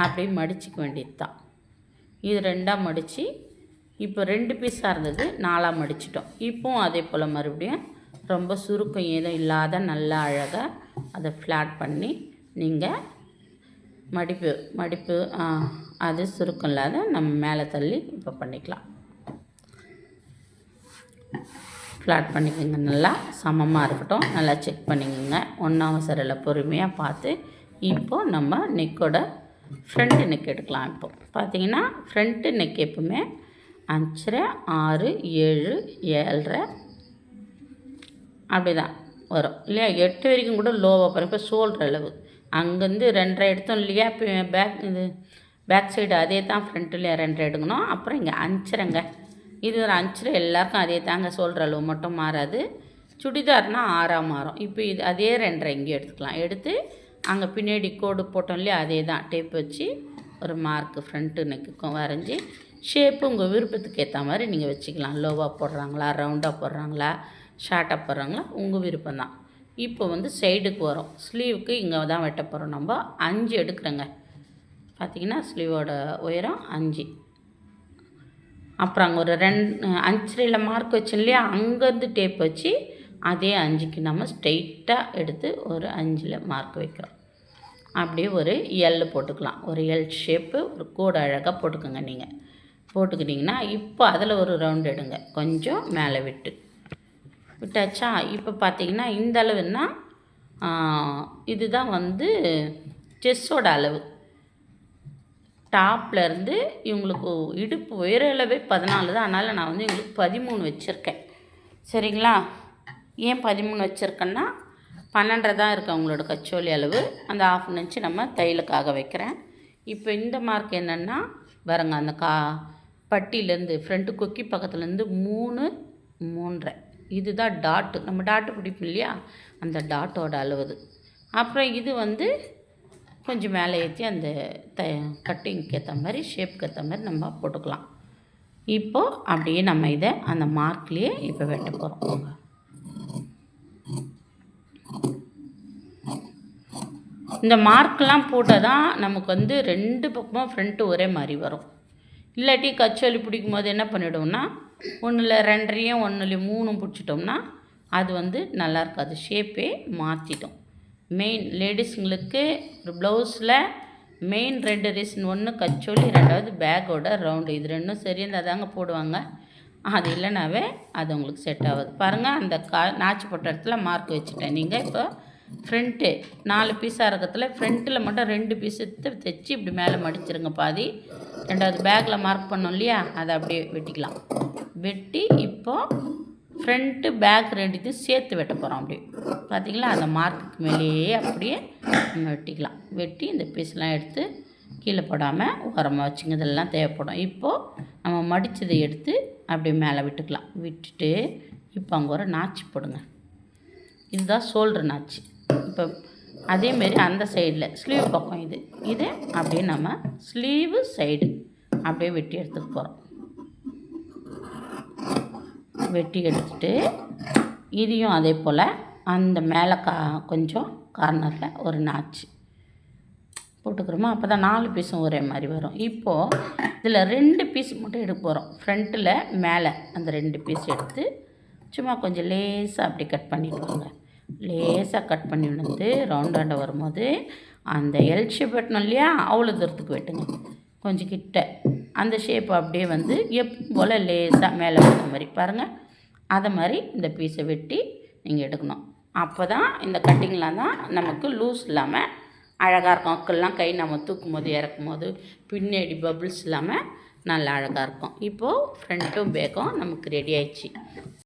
அப்படியே மடிச்சிக்க வேண்டியது தான் இது ரெண்டாக மடித்து இப்போ ரெண்டு பீஸாக இருந்தது நாலாக மடிச்சிட்டோம். இப்போவும் அதே போல் மறுபடியும் ரொம்ப சுருக்கம் ஏதும் இல்லாத நல்லா அழகாக அதை ஃப்ளாட் பண்ணி நீங்கள் மடிப்பு மடிப்பு அது சுருக்கம் இல்லாத நம்ம மேலே தள்ளி இப்போ பண்ணிக்கலாம். ஃப்ளாட் பண்ணிக்கோங்க நல்லா சமமாக இருக்கட்டும். நல்லா செக் பண்ணிக்கோங்க. ஒன்றும் அவசரம் பொறுமையாக பார்த்து இப்போது நம்ம நெக்கோட ஃப்ரண்ட்டு நெக் எடுக்கலாம் இப்போ. பார்த்தீங்கன்னா ஃப்ரண்ட்டு நெக் எப்பவுமே அஞ்சரை ஆறு ஏழு ஏழரை அப்படி தான் வரும். இல்லையா? எட்டு வரைக்கும் கூட லோவாக போகிறோம் இப்போ சோல்ற அளவு. அங்கேருந்து ரெண்டரை எடுத்தோம் இல்லையா? இப்போ பேக் இது பேக் சைடு அதே தான் ஃப்ரண்ட்டில் ரெண்டரை எடுக்கணும். அப்புறம் இங்கே அஞ்சரைங்க. இது ஒரு அஞ்சரை. எல்லாருக்கும் அதே தாங்க ஷோல்டர் அளவு. மட்டும் மாறாது. சுடிதார்னால் ஆறாக மாறும். இப்போ இது அதே ரெண்டரை இங்கே எடுத்துக்கலாம். எடுத்து அங்கே பின்னாடி கோடு போட்டோம் இல்லையா அதே தான் டேப் வச்சு ஒரு மார்க்கு ஃப்ரண்ட்டு நெக்குக்கும் வரைஞ்சி ஷேப்பு உங்கள் விருப்பத்துக்கு ஏற்ற மாதிரி நீங்கள் வச்சுக்கலாம் லோவாக போடுறாங்களா ரவுண்டாக போடுறாங்களா ஷார்ட்டாக போடுறாங்களா உங்கள் விருப்பம் தான் இப்போ வந்து சைடுக்கு வரும் ஸ்லீவுக்கு இங்கே தான் வெட்ட போகிறோம் நம்ம அஞ்சு எடுக்கிறோங்க பார்த்திங்கன்னா ஸ்லீவோட உயரம் அஞ்சு அப்புறம் அங்கே ஒரு ரெண்டு அஞ்சரையில் மார்க் வச்சோம் இல்லையா அங்கேருந்து டேப் வச்சு அதே அஞ்சுக்கு நம்ம ஸ்ட்ரெயிட்டாக எடுத்து ஒரு அஞ்சில் மார்க் வைக்கிறோம். அப்படியே ஒரு எல் போட்டுக்கலாம். ஒரு எல் ஷேப்பு ஒரு கோடு அழகாக போட்டுக்கோங்க நீங்கள் போட்டுக்கிட்டிங்கன்னா இப்போ அதில் ஒரு ரவுண்ட் எடுங்க. கொஞ்சம் மேலே விட்டு. விட்டாச்சா? இப்போ பார்த்தீங்கன்னா இந்த அளவுன்னா இதுதான் வந்து செஸ்ஸோட அளவு. டாப்லேருந்து இவங்களுக்கு இடுப்பு உயர அளவே பதினாலு தான். அதனால் நான் வந்து இவங்களுக்கு பதிமூணு வச்சுருக்கேன். சரிங்களா? ஏன் பதிமூணு வச்சுருக்கேன்னா பன்னெண்டரை தான் இருக்குது அவங்களோட கச்சோலி அளவு. அந்த ஆஃப் நினச்சி நம்ம தையலுக்காக வைக்கிறேன். இப்போ இந்த மார்க் என்னென்னா பாருங்க அந்த கா பட்டியிலேருந்து ஃப்ரண்ட்டு கொக்கி பக்கத்துலேருந்து மூணு மூன்றரை. இதுதான் டாட்டு நம்ம டாட்டு பிடிப்போம் இல்லையா? அந்த டாட்டோட அளவுது அப்புறம் இது வந்து கொஞ்சம் மேலே ஏற்றி அந்த த கட்டிங்க்கு ஏற்ற மாதிரி ஷேப்புக்கு ஏற்ற மாதிரி நம்ம போட்டுக்கலாம். இப்போது அப்படியே நம்ம இதை அந்த மார்க்லேயே இப்போ வெட்ட போகிறோம் இந்த மார்க்லாம் போட்டால் தான் நமக்கு வந்து ரெண்டு பக்கமும் ஃப்ரண்ட்டு ஒரே மாதிரி வரும். இல்லாட்டி கச்சோலி பிடிக்கும் போது என்ன பண்ணிவிடுவோம்னா ஒன்றில் ரெண்டரையும் ஒன்றுலையும் மூணும் பிடிச்சிட்டோம்னா அது வந்து நல்லா இருக்காது. ஷேப்பே மாற்றிட்டோம் மெயின் லேடிஸுங்களுக்கு ஒரு ப்ளவுஸில் மெயின் ரெண்டு ரீசன் ஒன்று கச்சோலி ரெண்டாவது பேக்கோட ரவுண்டு இது ரெண்டும் சரியாக தாங்க போடுவாங்க. அது இல்லைனாவே அது உங்களுக்கு செட் ஆகுது. பாருங்கள் அந்த கா நாச்சு போட்ட இடத்துல மார்க் வச்சுட்டேன். நீங்கள் இப்போ ஃப்ரண்ட்டு நாலு பீஸாக இருக்கிறதுல ஃப்ரண்ட்டில் மட்டும் ரெண்டு பீஸ் எடுத்து தைச்சி இப்படி மேலே மடிச்சிருங்க பாதி. ரெண்டாவது பேக்கில் மார்க் பண்ணோம் இல்லையா? அதை அப்படியே வெட்டிக்கலாம். வெட்டி இப்போது ஃப்ரண்ட்டு பேக் ரெண்டுத்தையும் சேர்த்து வெட்ட போகிறோம் அப்படியே. பார்த்தீங்களா அந்த மார்க்குக்கு மேலேயே அப்படியே நம்ம வெட்டிக்கலாம். வெட்டி இந்த பீஸ்லாம் எடுத்து கீழே போடாமல் உரமாக வச்சுங்க. இதெல்லாம் தேவைப்படும். இப்போது நம்ம மடித்ததை எடுத்து அப்படியே மேலே விட்டுக்கலாம். விட்டுட்டு இப்போ அங்கே ஒரு நாச்சு போடுங்க. இதுதான் ஷோல்டர் நாச்சு. இப்போ அதேமாரி அந்த சைடில் ஸ்லீவ் பக்கம் இது. இது அப்படியே நம்ம ஸ்லீவு சைடு அப்படியே வெட்டி எடுத்துக்க போகிறோம் வெட்டி எடுத்துட்டு இதையும் அதே போல் அந்த மேலே கா கொஞ்சம் கார்னரில் ஒரு நாச்சு போட்டுக்கிறோமா? அப்போ தான் நாலு பீஸும் ஒரே மாதிரி வரும். இப்போது இதில் ரெண்டு பீஸ் மட்டும் எடுக்க போகிறோம் ஃப்ரண்ட்டில் மேலே அந்த ரெண்டு பீஸ் எடுத்து சும்மா கொஞ்சம் லேசாக அப்படி கட் பண்ணிட்டு லேசாக கட் பண்ணி வந்து ரவுண்டாண்ட வரும்போது அந்த எல் ஷேப் வெட்டணும் இல்லையா? அவ்வளோ தூரத்துக்கு வெட்டுங்க. கொஞ்சம் கிட்ட. அந்த ஷேப் அப்படியே வந்து எப்போ போல் லேசாக மேலே வந்த மாதிரி. பாருங்கள் அதை மாதிரி இந்த பீஸை வெட்டி நீங்கள் எடுக்கணும். அப்போ தான் இந்த கட்டிங்லாம் தான் நமக்கு லூஸ் இல்லாமல் அழகாக இருக்கும். அக்கெல்லாம் கை நம்ம தூக்கும் போது இறக்கும் போது பின்னாடி பபிள்ஸ் இல்லாமல் நல்லா அழகாக இருக்கும். இப்போது ஃப்ரண்ட்டும் பேக்கும் நமக்கு ரெடி ஆயிடுச்சு.